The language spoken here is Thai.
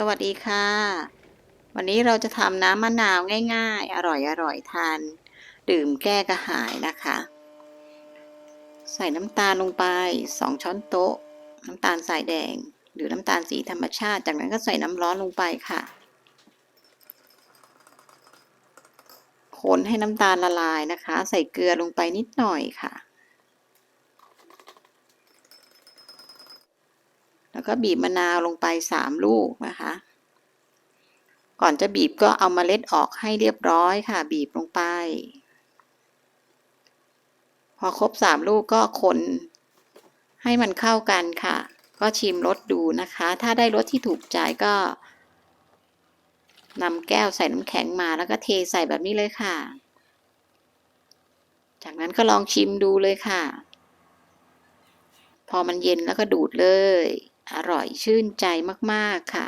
สวัสดีค่ะ วันนี้เราจะทำน้ำมะนาวง่ายๆ อร่อยๆทาน ดื่มแก้กระหายนะคะ ใส่น้ำตาลลงไป 2 ช้อนโต๊ะ น้ำตาลสายแดง หรือน้ำตาลสีธรรมชาติ จากนั้นก็ใส่น้ำร้อนลงไปค่ะ คนให้น้ำตาลละลายนะคะ ใส่เกลือลงไปนิดหน่อยค่ะ แล้วก็บีบมะนาวลงไปสามลูกนะคะ ก่อนจะบีบก็เอามาเมล็ดออกให้เรียบร้อยค่ะ บีบลงไป พอครบสามลูกก็คนให้มันเข้ากันค่ะ ก็ชิมรสดูนะคะ ถ้าได้รสที่ถูกใจก็นำแก้วใส่น้ำแข็งมาแล้วก็เทใส่แบบนี้เลยค่ะ จากนั้นก็ลองชิมดูเลยค่ะ พอมันเย็นแล้วก็ดูดเลย อร่อยชื่นใจมาก ๆ ค่ะ